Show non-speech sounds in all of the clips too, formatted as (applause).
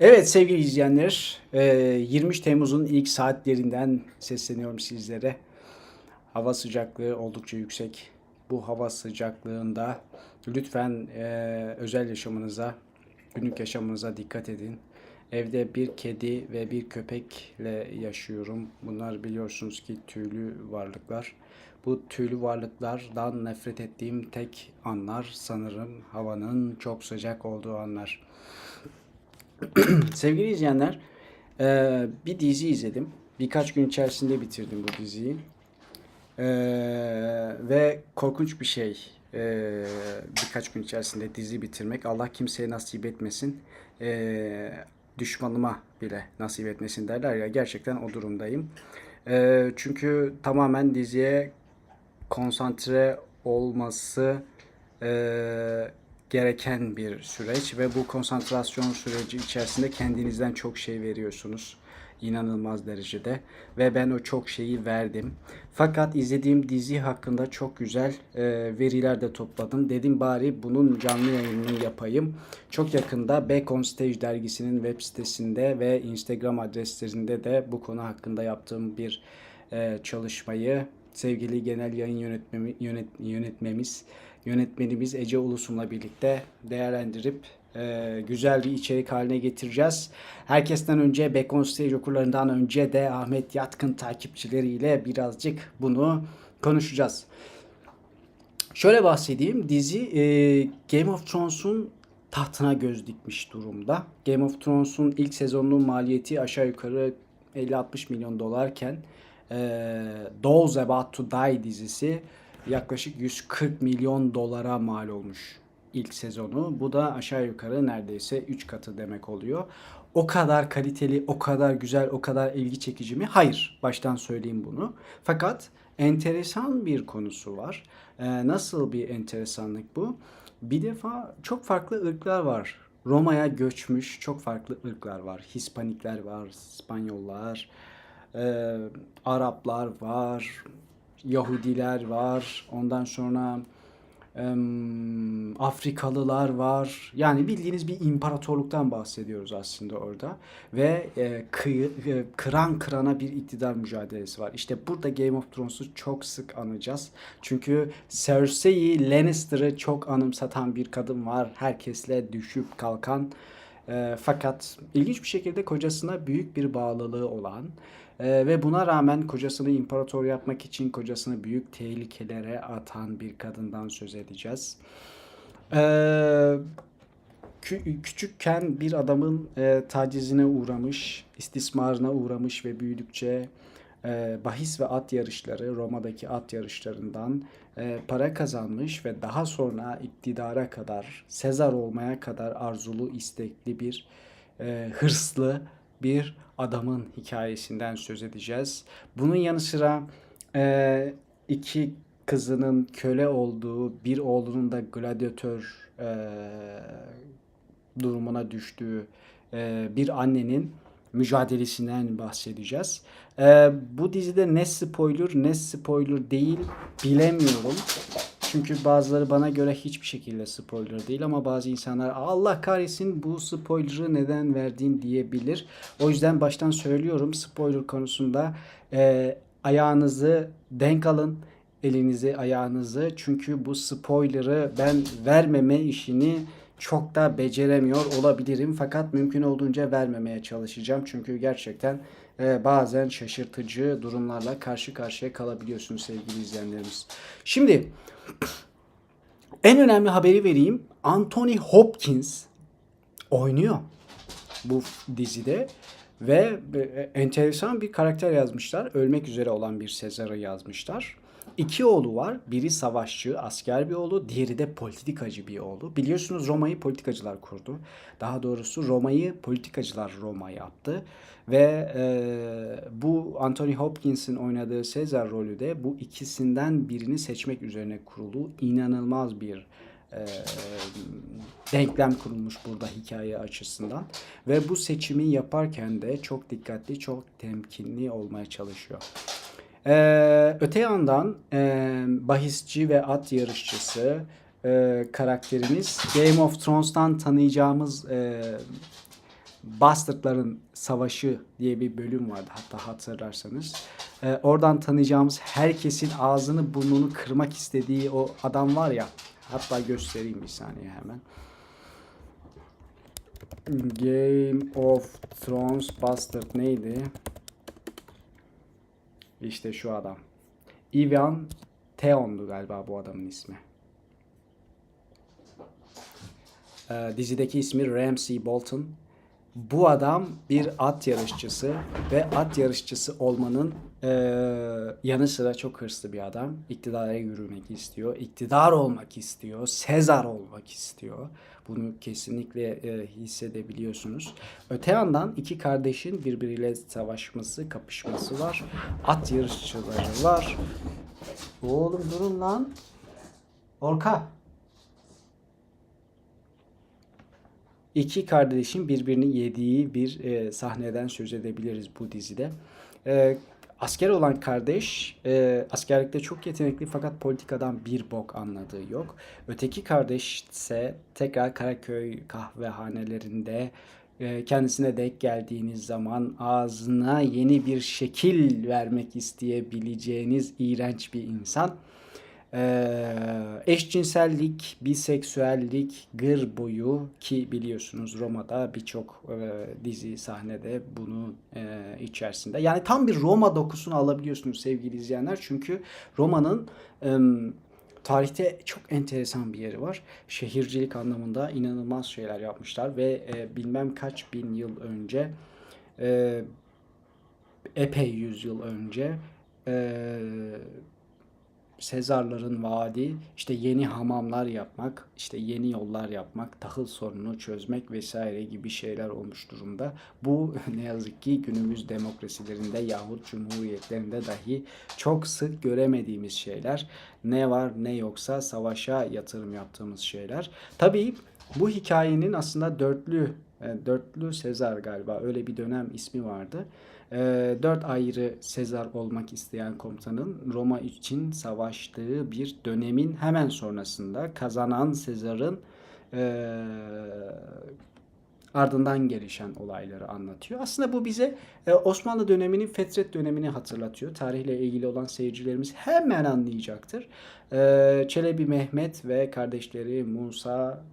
Evet sevgili izleyenler, e, 23 Temmuz'un ilk saatlerinden sesleniyorum sizlere. Hava sıcaklığı oldukça yüksek. Bu hava sıcaklığında lütfen e, özel yaşamınıza, günlük yaşamınıza dikkat edin. Evde bir kedi ve bir köpekle yaşıyorum. Bunlar biliyorsunuz ki tüylü varlıklar. Bu tüylü varlıklardan nefret ettiğim tek anlar sanırım havanın çok sıcak olduğu anlar. (clears throat) Sevgili izleyenler, eee, bir dizi izledim. Birkaç gün içerisinde bitirdim bu diziyi. Eee, ve korkunç bir şey. Eee, birkaç gün içerisinde dizi bitirmek. Allah kimseye nasip etmesin. Düşmanıma bile nasip etmesin derler ya. Gerçekten o durumdayım. Çünkü tamamen diziye konsantre olması gereken bir süreç ve bu konsantrasyon süreci içerisinde kendinizden çok şey veriyorsunuz. İnanılmaz derecede ve ben o çok şeyi verdim. Fakat izlediğim dizi hakkında çok güzel eee, veriler de topladım. Dedim bari bunun canlı yayınını yapayım. Çok yakında Back on Stage dergisinin web sitesinde ve Instagram adreslerinde de bu konu hakkında yaptığım bir eee, çalışmayı sevgili genel yayın yönetmemi, yönet, yönetmemiz, yönetmenimiz Ece Ulusun'la birlikte değerlendirip e, güzel bir içerik haline getireceğiz. Herkesten önce Back on Stage okurlarından önce de Ahmet Yatkın takipçileriyle birazcık bunu konuşacağız. Şöyle bahsedeyim. Dizi e, Game of Thrones'un tahtına göz dikmiş durumda. Game of Thrones'un ilk sezonunun maliyeti aşağı yukarı 50-60 milyon dolarken e, Those About to Die dizisi yaklaşık 140 milyon dolara mal olmuş ilk sezonu. Bu da aşağı yukarı neredeyse 3 katı demek oluyor. O kadar kaliteli, o kadar güzel, o kadar ilgi çekici mi? Hayır. Baştan söyleyeyim bunu. Fakat enteresan bir konusu var. Ee, nasıl bir enteresanlık bu? Bir defa çok farklı ırklar var. Roma'ya göçmüş çok farklı ırklar var. Hispanikler var, İspanyollar, e, Araplar var, Yahudiler var. Ondan sonra Afrikalılar var. Yani bildiğiniz bir imparatorluktan bahsediyoruz aslında orada. Ve e, kıyı- e, kıran kırana bir iktidar mücadelesi var. İşte burada Game of Thrones'u çok sık anacağız. Çünkü Cersei Lannister'ı çok anımsatan bir kadın var. Herkesle düşüp kalkan. E, fakat ilginç bir şekilde kocasına büyük bir bağlılığı olan e, ve buna rağmen kocasını imparator yapmak için kocasını büyük tehlikelere atan bir kadından söz edeceğiz. E, kü- küçükken bir adamın e, tacizine uğramış, istismarına uğramış ve büyüdükçe e, bahis ve at yarışları, Roma'daki at yarışlarından e, para kazanmış ve daha sonra iktidara kadar, Sezar olmaya kadar arzulu, istekli bir, e, hırslı bir adamın hikayesinden söz edeceğiz. Bunun yanı sıra e, iki kızının köle olduğu, bir oğlunun da gladyatör e, durumuna düştüğü e, bir annenin mücadelesinden bahsedeceğiz. E, bu dizide ne spoiler ne spoiler değil bilemiyorum. Çünkü bazıları bana göre hiçbir şekilde spoiler değil ama bazı insanlar Allah kahretsin bu spoiler'ı neden verdin diyebilir. O yüzden baştan söylüyorum spoiler konusunda e, ayağınızı denk alın elinizi ayağınızı çünkü bu spoiler'ı ben vermeme işini çok da beceremiyor olabilirim fakat mümkün olduğunca vermemeye çalışacağım çünkü gerçekten e, bazen şaşırtıcı durumlarla karşı karşıya kalabiliyorsunuz sevgili izleyenlerimiz. Şimdi en önemli haberi vereyim. Anthony Hopkins oynuyor bu dizide ve e, enteresan bir karakter yazmışlar. Ölmek üzere olan bir Sezar'ı yazmışlar. İki oğlu var. Biri savaşçı, asker bir oğlu. Diğeri de politikacı bir oğlu. Biliyorsunuz Roma'yı politikacılar kurdu. Daha doğrusu Roma'yı politikacılar Roma yaptı. Ve e, bu Anthony Hopkins'in oynadığı Sezar rolü de bu ikisinden birini seçmek üzerine kurulu inanılmaz bir e, denklem kurulmuş burada hikaye açısından ve bu seçimi yaparken de çok dikkatli, çok temkinli olmaya çalışıyor. Ee, öte yandan e, bahisçi ve at yarışçısı e, karakterimiz Game of Thrones'tan tanıyacağımız e, Bastardların Savaşı diye bir bölüm vardı hatta hatırlarsanız. Ee, oradan tanıyacağımız herkesin ağzını burnunu kırmak istediği o adam var ya. Hatta göstereyim bir saniye hemen. Game of Thrones Bastard neydi? İşte şu adam. Ivan Theon'du galiba bu adamın ismi. Ee, dizideki ismi Ramsey Bolton. Bu adam bir at yarışçısı ve at yarışçısı olmanın e, yanı sıra çok hırslı bir adam. İktidara yürümek istiyor, iktidar olmak istiyor, Sezar olmak istiyor. Bunu kesinlikle e, hissedebiliyorsunuz. Öte yandan iki kardeşin birbiriyle savaşması, kapışması var. At yarışçıları var. Oğlum durun lan. Orka. iki kardeşin birbirini yediği bir e, sahneden söz edebiliriz bu dizide. E, asker olan kardeş e, askerlikte çok yetenekli fakat politikadan bir bok anladığı yok. Öteki kardeş ise tekrar Karaköy kahvehanelerinde e, kendisine denk geldiğiniz zaman ağzına yeni bir şekil vermek isteyebileceğiniz iğrenç bir insan. Ee, eşcinsellik, biseksüellik, gır boyu ki biliyorsunuz Roma'da birçok e, dizi sahnede bunu e, içerisinde. Yani tam bir Roma dokusunu alabiliyorsunuz sevgili izleyenler. Çünkü Roma'nın tarihte çok enteresan bir yeri var. Şehircilik anlamında inanılmaz şeyler yapmışlar ve e, bilmem kaç bin yıl önce e, epey yüzyıl önce e, Sezarların vaadi işte yeni hamamlar yapmak, işte yeni yollar yapmak, tahıl sorununu çözmek vesaire gibi şeyler olmuş durumda. Bu (laughs) ne yazık ki günümüz demokrasilerinde yahut cumhuriyetlerinde dahi çok sık göremediğimiz şeyler. Ne var ne yoksa savaşa yatırım yaptığımız şeyler. Tabii bu hikayenin aslında dörtlü, e, dörtlü Sezar galiba öyle bir dönem ismi vardı dört ayrı Sezar olmak isteyen komutanın Roma için savaştığı bir dönemin hemen sonrasında kazanan Sezar'ın e, ardından gelişen olayları anlatıyor. Aslında bu bize e, Osmanlı döneminin Fetret dönemini hatırlatıyor. Tarihle ilgili olan seyircilerimiz hemen anlayacaktır. E, Çelebi Mehmet ve kardeşleri Musa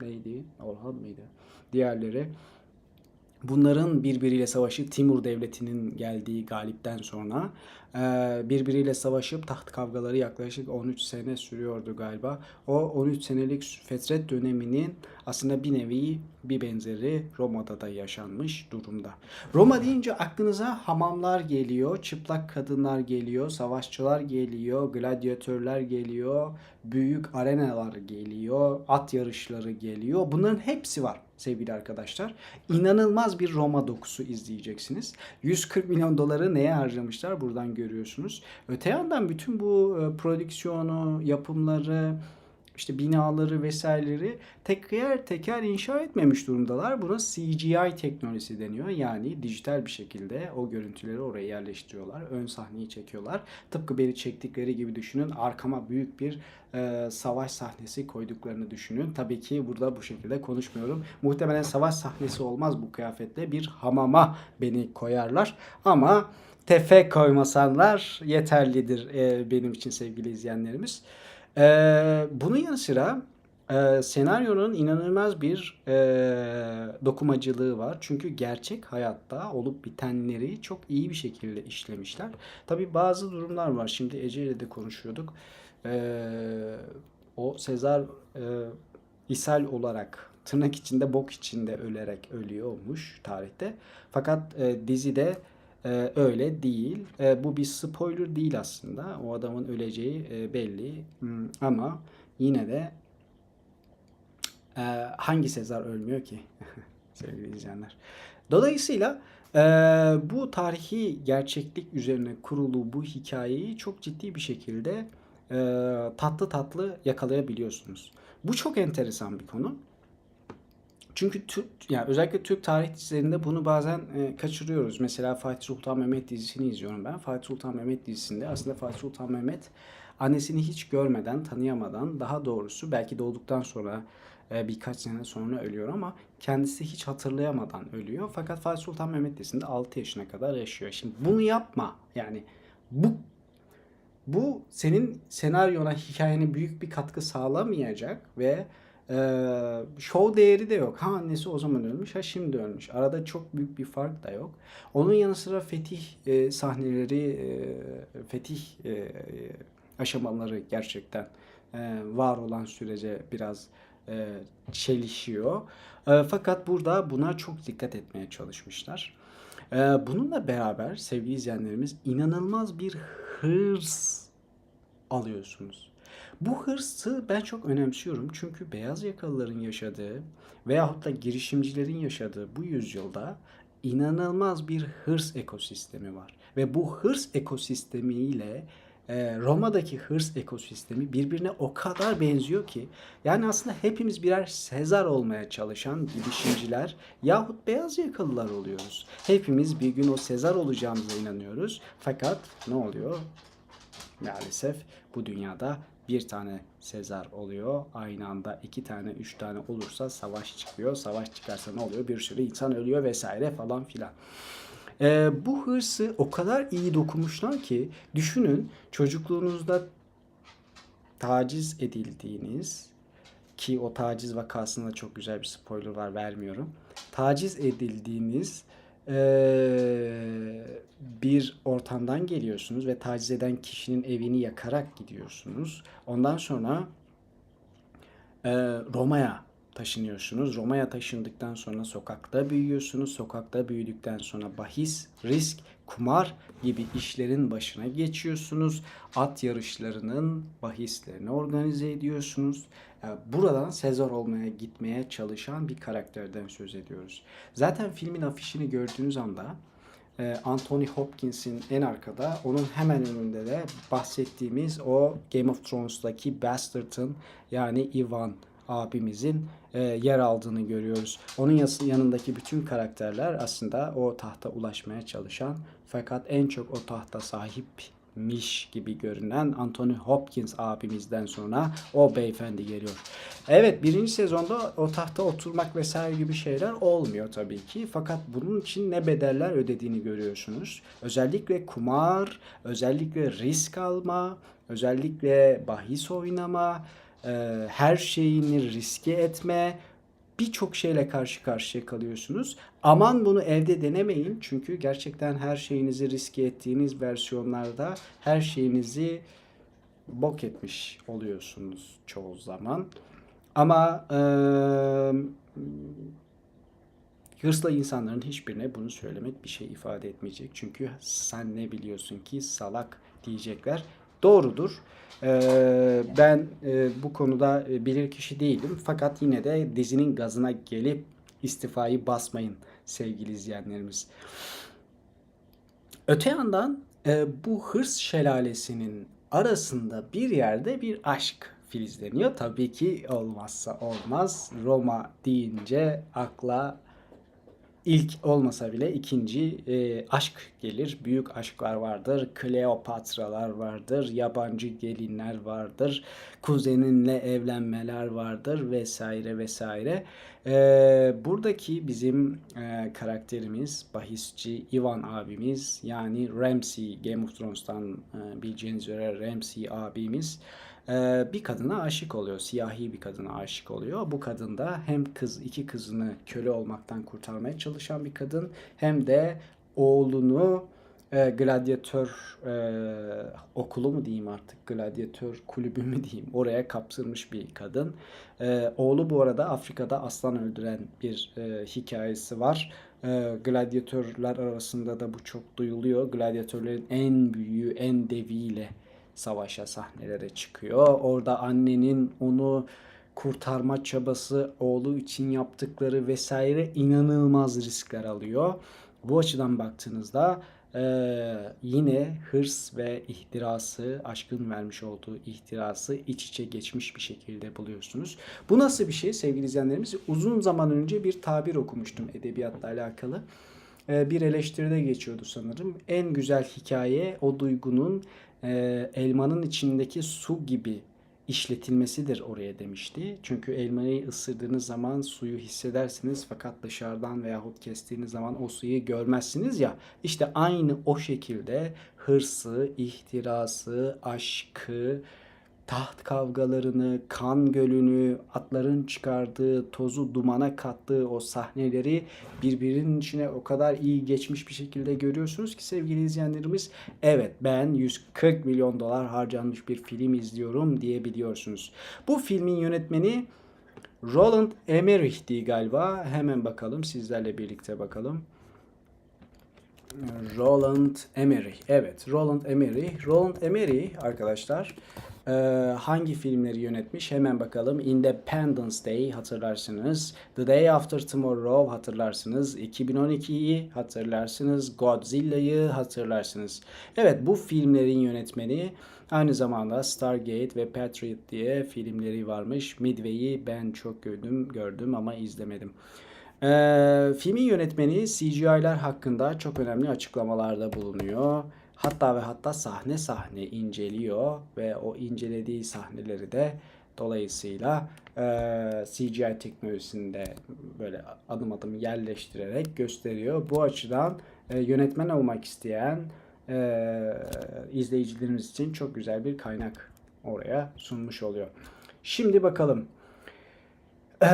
neydi? Orhan mıydı? Diğerleri Bunların birbiriyle savaşı Timur Devleti'nin geldiği galipten sonra e, birbiriyle savaşıp taht kavgaları yaklaşık 13 sene sürüyordu galiba. O 13 senelik fetret döneminin aslında bir nevi bir benzeri Roma'da da yaşanmış durumda. Roma deyince aklınıza hamamlar geliyor, çıplak kadınlar geliyor, savaşçılar geliyor, gladyatörler geliyor, büyük arenalar geliyor, at yarışları geliyor. Bunların hepsi var sevgili arkadaşlar. İnanılmaz bir Roma dokusu izleyeceksiniz. 140 milyon doları neye harcamışlar buradan görüyorsunuz. Öte yandan bütün bu e, prodüksiyonu, yapımları, işte binaları vesaireleri teker teker inşa etmemiş durumdalar. Buna CGI teknolojisi deniyor. Yani dijital bir şekilde o görüntüleri oraya yerleştiriyorlar. Ön sahneyi çekiyorlar. Tıpkı beni çektikleri gibi düşünün. Arkama büyük bir e, savaş sahnesi koyduklarını düşünün. Tabii ki burada bu şekilde konuşmuyorum. Muhtemelen savaş sahnesi olmaz bu kıyafetle. Bir hamama beni koyarlar. Ama tefe koymasanlar yeterlidir e, benim için sevgili izleyenlerimiz. Ee, bunun yanı sıra e, senaryonun inanılmaz bir e, dokumacılığı var. Çünkü gerçek hayatta olup bitenleri çok iyi bir şekilde işlemişler. Tabi bazı durumlar var. Şimdi Ece ile de konuşuyorduk. Ee, o Sezar e, ishal olarak tırnak içinde bok içinde ölerek ölüyormuş tarihte. Fakat e, dizide ee, öyle değil. Ee, bu bir spoiler değil aslında. O adamın öleceği e, belli. Hmm, ama yine de e, hangi Sezar ölmüyor ki? (laughs) Sevgili izleyenler. Dolayısıyla e, bu tarihi gerçeklik üzerine kurulu bu hikayeyi çok ciddi bir şekilde e, tatlı tatlı yakalayabiliyorsunuz. Bu çok enteresan bir konu. Çünkü Türk, yani özellikle Türk tarih dizilerinde bunu bazen e, kaçırıyoruz. Mesela Fatih Sultan Mehmet dizisini izliyorum ben. Fatih Sultan Mehmet dizisinde aslında Fatih Sultan Mehmet annesini hiç görmeden, tanıyamadan, daha doğrusu belki doğduktan sonra e, birkaç sene sonra ölüyor ama kendisi hiç hatırlayamadan ölüyor. Fakat Fatih Sultan Mehmet dizisinde 6 yaşına kadar yaşıyor. Şimdi bunu yapma. Yani bu bu senin senaryona, hikayene büyük bir katkı sağlamayacak ve e, show değeri de yok. Ha annesi o zaman ölmüş, ha şimdi ölmüş. Arada çok büyük bir fark da yok. Onun yanı sıra fetih e, sahneleri, e, fetih e, aşamaları gerçekten e, var olan sürece biraz e, çelişiyor. E, fakat burada buna çok dikkat etmeye çalışmışlar. E, bununla beraber sevgili izleyenlerimiz inanılmaz bir hırs alıyorsunuz. Bu hırsı ben çok önemsiyorum çünkü beyaz yakalıların yaşadığı veyahut da girişimcilerin yaşadığı bu yüzyılda inanılmaz bir hırs ekosistemi var. Ve bu hırs ekosistemiyle e, Roma'daki hırs ekosistemi birbirine o kadar benziyor ki yani aslında hepimiz birer Sezar olmaya çalışan girişimciler yahut beyaz yakalılar oluyoruz. Hepimiz bir gün o Sezar olacağımıza inanıyoruz. Fakat ne oluyor? Maalesef bu dünyada bir tane Sezar oluyor. Aynı anda iki tane, üç tane olursa savaş çıkıyor. Savaş çıkarsa ne oluyor? Bir sürü insan ölüyor vesaire falan filan. Ee, bu hırsı o kadar iyi dokunmuşlar ki düşünün çocukluğunuzda taciz edildiğiniz ki o taciz vakasında çok güzel bir spoiler var vermiyorum. Taciz edildiğiniz eee, bir ortamdan geliyorsunuz ve taciz eden kişinin evini yakarak gidiyorsunuz. Ondan sonra ee, Roma'ya taşınıyorsunuz. Roma'ya taşındıktan sonra sokakta büyüyorsunuz. Sokakta büyüdükten sonra bahis, risk, kumar gibi işlerin başına geçiyorsunuz. At yarışlarının bahislerini organize ediyorsunuz. Ee, Buradan Sezar olmaya gitmeye çalışan bir karakterden söz ediyoruz. Zaten filmin afişini gördüğünüz anda e, Anthony Hopkins'in en arkada, onun hemen önünde de bahsettiğimiz o Game of Thrones'taki Bastard'ın yani Ivan abimizin e, yer aldığını görüyoruz. Onun yanındaki bütün karakterler aslında o tahta ulaşmaya çalışan fakat en çok o tahta sahipmiş gibi görünen Anthony Hopkins abimizden sonra o beyefendi geliyor. Evet birinci sezonda o tahta oturmak vesaire gibi şeyler olmuyor tabii ki. Fakat bunun için ne bedeller ödediğini görüyorsunuz. Özellikle kumar, özellikle risk alma, özellikle bahis oynama, her şeyini riske etme, birçok şeyle karşı karşıya kalıyorsunuz. Aman bunu evde denemeyin çünkü gerçekten her şeyinizi riske ettiğiniz versiyonlarda her şeyinizi bok etmiş oluyorsunuz çoğu zaman. Ama e, hırslı insanların hiçbirine bunu söylemek bir şey ifade etmeyecek. Çünkü sen ne biliyorsun ki salak diyecekler. Doğrudur. Ee, ben e, bu konuda e, bilir kişi değilim. Fakat yine de dizinin gazına gelip istifayı basmayın sevgili izleyenlerimiz. Öte yandan e, bu hırs şelalesinin arasında bir yerde bir aşk filizleniyor. Tabii ki olmazsa olmaz. Roma deyince akla ilk olmasa bile ikinci e, aşk gelir. Büyük aşklar vardır. Kleopatralar vardır. Yabancı gelinler vardır. Kuzeninle evlenmeler vardır vesaire vesaire. E, buradaki bizim e, karakterimiz bahisçi Ivan abimiz yani Ramsay Game of Thrones'tan e, bileceğiniz üzere Ramsay abimiz bir kadına aşık oluyor. Siyahi bir kadına aşık oluyor. Bu kadın da hem kız iki kızını köle olmaktan kurtarmaya çalışan bir kadın hem de oğlunu e, gladyatör e, okulu mu diyeyim artık gladyatör kulübü mü diyeyim oraya kaptırmış bir kadın. E, oğlu bu arada Afrika'da aslan öldüren bir e, hikayesi var. E, gladyatörler arasında da bu çok duyuluyor. Gladyatörlerin en büyüğü, en deviyle savaşa sahnelere çıkıyor. Orada annenin onu kurtarma çabası, oğlu için yaptıkları vesaire inanılmaz riskler alıyor. Bu açıdan baktığınızda eee, yine hırs ve ihtirası, aşkın vermiş olduğu ihtirası iç içe geçmiş bir şekilde buluyorsunuz. Bu nasıl bir şey sevgili izleyenlerimiz? Uzun zaman önce bir tabir okumuştum edebiyatla alakalı. Eee, bir eleştiride geçiyordu sanırım. En güzel hikaye o duygunun e, elmanın içindeki su gibi işletilmesidir oraya demişti. Çünkü elmayı ısırdığınız zaman suyu hissedersiniz fakat dışarıdan veyahut kestiğiniz zaman o suyu görmezsiniz ya. İşte aynı o şekilde hırsı, ihtirası, aşkı, taht kavgalarını, kan gölünü, atların çıkardığı tozu dumana kattığı o sahneleri birbirinin içine o kadar iyi geçmiş bir şekilde görüyorsunuz ki sevgili izleyenlerimiz evet ben 140 milyon dolar harcanmış bir film izliyorum diyebiliyorsunuz. Bu filmin yönetmeni Roland Emmerich'ti galiba. Hemen bakalım sizlerle birlikte bakalım. Roland Emmerich. Evet, Roland Emmerich. Roland Emmerich arkadaşlar e, hangi filmleri yönetmiş? Hemen bakalım. Independence Day hatırlarsınız. The Day After Tomorrow hatırlarsınız. 2012'yi hatırlarsınız. Godzilla'yı hatırlarsınız. Evet, bu filmlerin yönetmeni aynı zamanda Stargate ve Patriot diye filmleri varmış. Midway'i ben çok gördüm, gördüm ama izlemedim. Ee, filmin yönetmeni CGI'ler hakkında çok önemli açıklamalarda bulunuyor. Hatta ve hatta sahne sahne inceliyor ve o incelediği sahneleri de dolayısıyla e, CGI teknolojisinde böyle adım adım yerleştirerek gösteriyor. Bu açıdan e, yönetmen olmak isteyen e, izleyicilerimiz için çok güzel bir kaynak oraya sunmuş oluyor. Şimdi bakalım. Eee,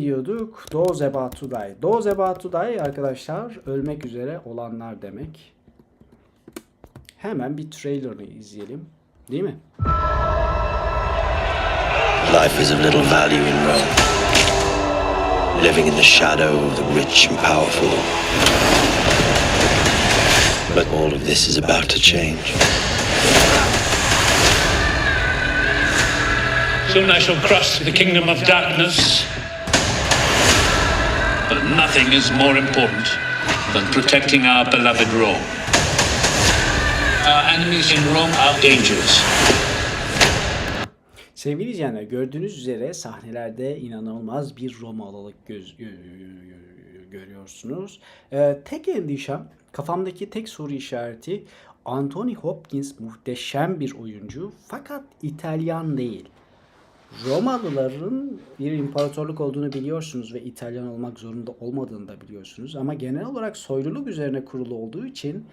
diyorduk? Those about to die. Those about to die arkadaşlar ölmek üzere olanlar demek. Hemen bir trailerını izleyelim. Değil mi? Life is of little value in Rome. Living in the shadow of the rich and powerful. But all of this is about to change. Soon I shall cross to the kingdom of darkness. Nothing is more important than protecting our beloved Rome. Our enemies in Rome are dangerous. Sevgili izleyenler gördüğünüz üzere sahnelerde inanılmaz bir Romalılık göz, gö- gö- görüyorsunuz. Ee, tek endişem kafamdaki tek soru işareti Anthony Hopkins muhteşem bir oyuncu fakat İtalyan değil. Romalıların bir imparatorluk olduğunu biliyorsunuz ve İtalyan olmak zorunda olmadığını da biliyorsunuz. Ama genel olarak soyluluk üzerine kurulu olduğu için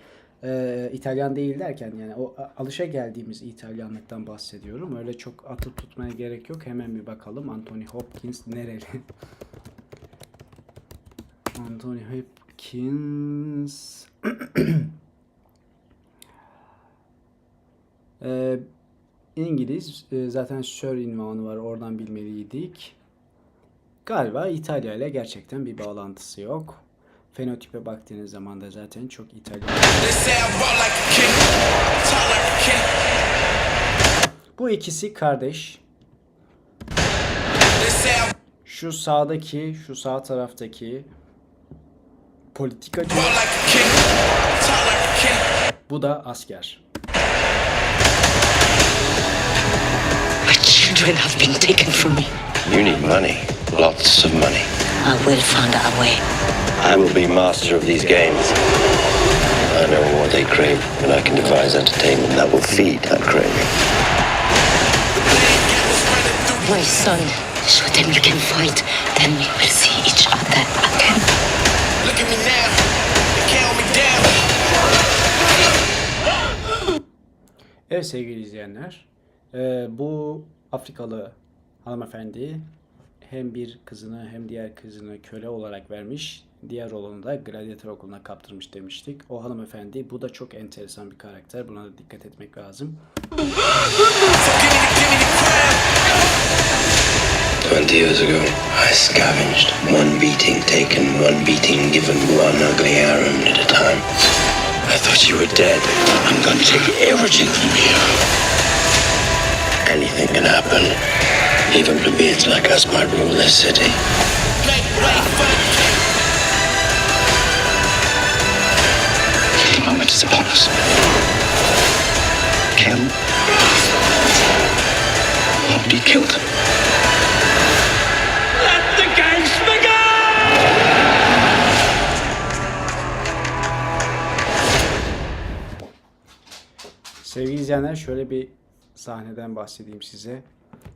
e, İtalyan değil derken yani o alışa geldiğimiz İtalyanlıktan bahsediyorum. Öyle çok atıp tutmaya gerek yok. Hemen bir bakalım Anthony Hopkins nereli? (laughs) Anthony Hopkins Ee, (clears throat) İngiliz e, zaten Sir ünvanı var oradan bilmeliydik. Galiba İtalya ile gerçekten bir bağlantısı yok. Fenotipe baktığınız zaman da zaten çok İtalyan. Bu ikisi kardeş. Şu sağdaki, şu sağ taraftaki politikacı. Bu da asker. Children have been taken from me. You need money. Lots of money. I will find a way. I will be master of these games. I know what they crave, and I can devise entertainment that will feed that craving. My son, show them you can fight, then we will see each other again. Look at me now, count me down. Evet sevgili izleyenler, bu Afrikalı hanımefendi hem bir kızını hem diğer kızını köle olarak vermiş, diğer oğlunu da gladyatör okuluna kaptırmış demiştik. O hanımefendi, bu da çok enteresan bir karakter, buna da dikkat etmek lazım. Twenty years ago, I scavenged. One beating taken, one beating given, one ugly errand at a time. I thought you were dead. I'm gonna take everything from you. Anything can happen. Even plebeians like us might rule this city. Make way for the moment is upon us. Kill. Or be killed. Let the games begin! Sevgili izleyenler şöyle bir sahneden bahsedeyim size.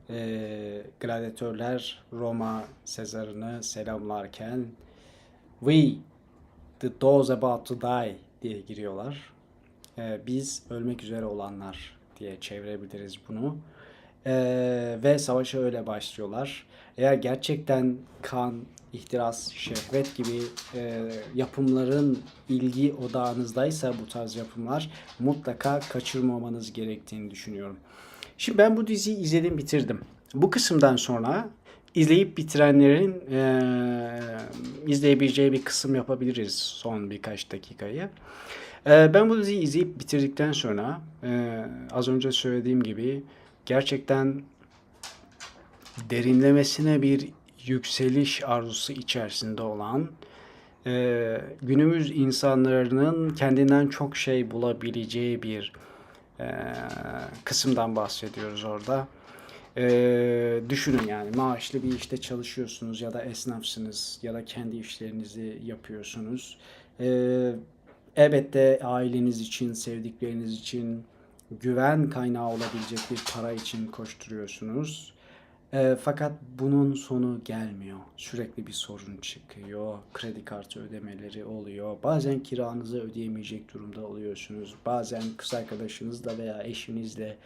Ee, gladyatörler Roma Sezar'ını selamlarken We, the those about to die diye giriyorlar. Ee, biz ölmek üzere olanlar diye çevirebiliriz bunu. Ee, ve savaşa öyle başlıyorlar. Eğer gerçekten kan, ihtiras, şehvet gibi e, yapımların ilgi odağınızdaysa bu tarz yapımlar mutlaka kaçırmamanız gerektiğini düşünüyorum. Şimdi ben bu diziyi izledim bitirdim. Bu kısımdan sonra izleyip bitirenlerin e, izleyebileceği bir kısım yapabiliriz son birkaç dakikayı. E, ben bu diziyi izleyip bitirdikten sonra e, az önce söylediğim gibi gerçekten derinlemesine bir yükseliş arzusu içerisinde olan e, günümüz insanların kendinden çok şey bulabileceği bir kısımdan bahsediyoruz orada. E, düşünün yani maaşlı bir işte çalışıyorsunuz ya da esnafsınız ya da kendi işlerinizi yapıyorsunuz. E, elbette aileniz için, sevdikleriniz için güven kaynağı olabilecek bir para için koşturuyorsunuz. E, fakat bunun sonu gelmiyor. Sürekli bir sorun çıkıyor. Kredi kartı ödemeleri oluyor. Bazen kiranızı ödeyemeyecek durumda oluyorsunuz. Bazen kız arkadaşınızla veya eşinizle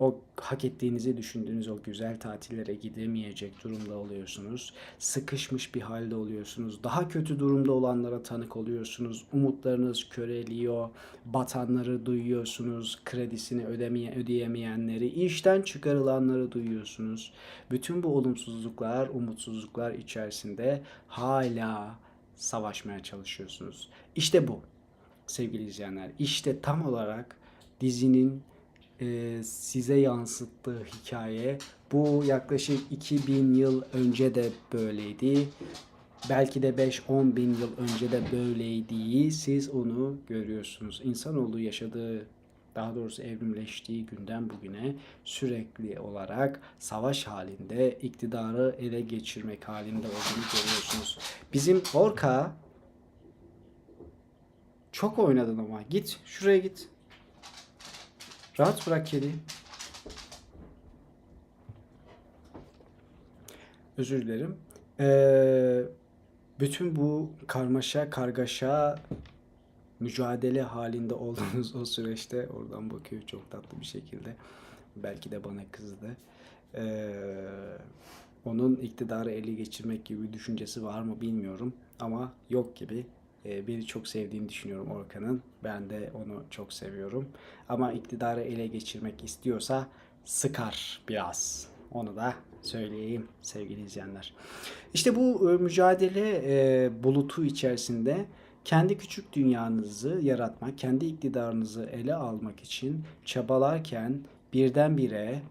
o hak ettiğinizi düşündüğünüz o güzel tatillere gidemeyecek durumda oluyorsunuz. Sıkışmış bir halde oluyorsunuz. Daha kötü durumda olanlara tanık oluyorsunuz. Umutlarınız köreliyor. Batanları duyuyorsunuz. Kredisini ödemeye, ödeyemeyenleri, işten çıkarılanları duyuyorsunuz. Bütün bu olumsuzluklar, umutsuzluklar içerisinde hala savaşmaya çalışıyorsunuz. İşte bu sevgili izleyenler. İşte tam olarak dizinin e, size yansıttığı hikaye bu yaklaşık 2000 yıl önce de böyleydi. Belki de 5-10 bin yıl önce de böyleydi. Siz onu görüyorsunuz. İnsanoğlu yaşadığı daha doğrusu evrimleştiği günden bugüne sürekli olarak savaş halinde iktidarı ele geçirmek halinde olduğunu görüyorsunuz. Bizim Orka çok oynadın ama. Git şuraya git. Rahat bırak kedi. Özür dilerim. Ee, bütün bu karmaşa, kargaşa, mücadele halinde olduğunuz o süreçte oradan bakıyor çok tatlı bir şekilde. Belki de bana kızdı. Ee, onun iktidarı ele geçirmek gibi bir düşüncesi var mı bilmiyorum. Ama yok gibi. Ee, beni çok sevdiğini düşünüyorum Orkan'ın. Ben de onu çok seviyorum. Ama iktidarı ele geçirmek istiyorsa sıkar biraz. Onu da söyleyeyim sevgili izleyenler. İşte bu e, mücadele e, bulutu içerisinde kendi küçük dünyanızı yaratmak, kendi iktidarınızı ele almak için çabalarken birdenbire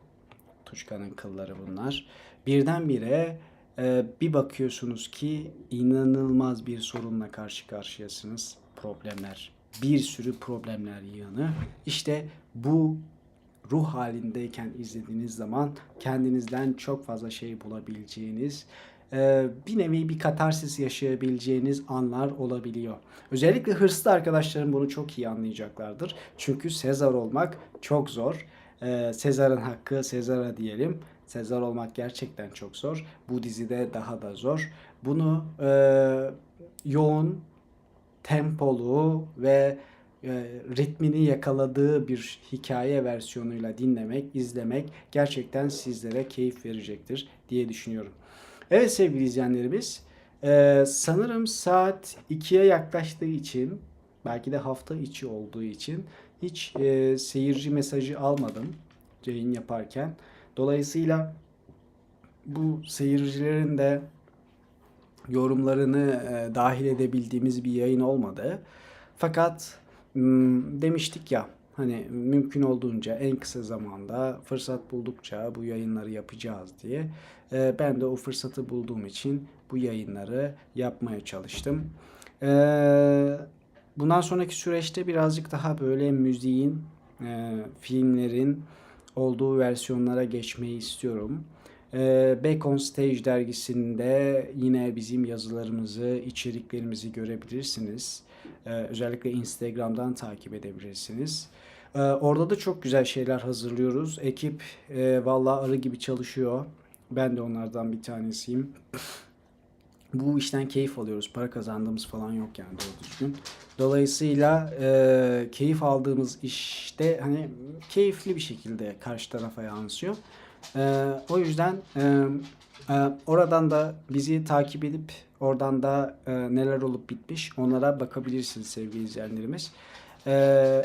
Tuşkan'ın kılları bunlar. Birdenbire bir bakıyorsunuz ki inanılmaz bir sorunla karşı karşıyasınız. Problemler. Bir sürü problemler yığını. İşte bu ruh halindeyken izlediğiniz zaman kendinizden çok fazla şey bulabileceğiniz e, bir nevi bir katarsis yaşayabileceğiniz anlar olabiliyor. Özellikle hırslı arkadaşlarım bunu çok iyi anlayacaklardır. Çünkü Sezar olmak çok zor. E, Sezar'ın hakkı Sezar'a diyelim. Sezar olmak gerçekten çok zor. Bu dizide daha da zor. Bunu e, yoğun, tempolu ve e, ritmini yakaladığı bir hikaye versiyonuyla dinlemek, izlemek gerçekten sizlere keyif verecektir diye düşünüyorum. Evet sevgili izleyenlerimiz, e, sanırım saat 2'ye yaklaştığı için, belki de hafta içi olduğu için hiç e, seyirci mesajı almadım yayın yaparken. Dolayısıyla bu seyircilerin de yorumlarını e, dahil edebildiğimiz bir yayın olmadı. Fakat demiştik ya hani mümkün olduğunca en kısa zamanda fırsat buldukça bu yayınları yapacağız diye. E, ben de o fırsatı bulduğum için bu yayınları yapmaya çalıştım. E, bundan sonraki süreçte birazcık daha böyle müziğin, e, filmlerin olduğu versiyonlara geçmeyi istiyorum. Ee, Back on Stage dergisinde yine bizim yazılarımızı, içeriklerimizi görebilirsiniz. Ee, özellikle Instagram'dan takip edebilirsiniz. Ee, orada da çok güzel şeyler hazırlıyoruz. Ekip e, vallahi arı gibi çalışıyor. Ben de onlardan bir tanesiyim. Bu işten keyif alıyoruz. Para kazandığımız falan yok yani doğru düzgün. Dolayısıyla e, keyif aldığımız işte hani keyifli bir şekilde karşı tarafa yansıyor. E, o yüzden e, e, oradan da bizi takip edip oradan da e, neler olup bitmiş onlara bakabilirsiniz sevgili izleyenlerimiz. E,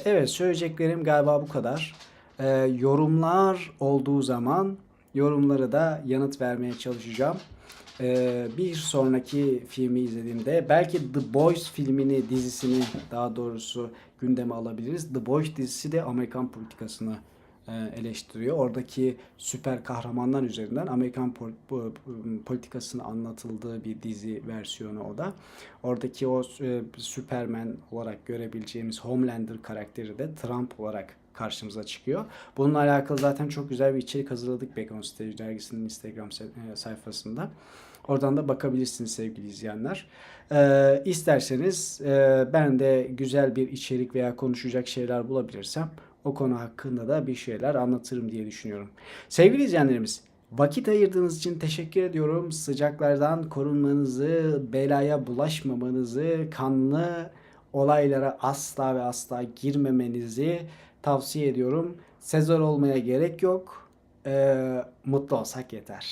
evet söyleyeceklerim galiba bu kadar. E, yorumlar olduğu zaman yorumları da yanıt vermeye çalışacağım. Ee, bir sonraki filmi izlediğimde belki The Boys filmini, dizisini daha doğrusu gündeme alabiliriz. The Boys dizisi de Amerikan politikasını e, eleştiriyor. Oradaki süper kahramanlar üzerinden Amerikan politikasını anlatıldığı bir dizi versiyonu o da. Oradaki o e, Superman olarak görebileceğimiz Homelander karakteri de Trump olarak karşımıza çıkıyor. Bununla alakalı zaten çok güzel bir içerik hazırladık Bacon Stage dergisinin Instagram e, sayfasında. Oradan da bakabilirsiniz sevgili izleyenler. Ee, isterseniz e, ben de güzel bir içerik veya konuşacak şeyler bulabilirsem o konu hakkında da bir şeyler anlatırım diye düşünüyorum. Sevgili izleyenlerimiz vakit ayırdığınız için teşekkür ediyorum. Sıcaklardan korunmanızı, belaya bulaşmamanızı, kanlı olaylara asla ve asla girmemenizi tavsiye ediyorum. Sezar olmaya gerek yok. Ee, mutlu olsak yeter.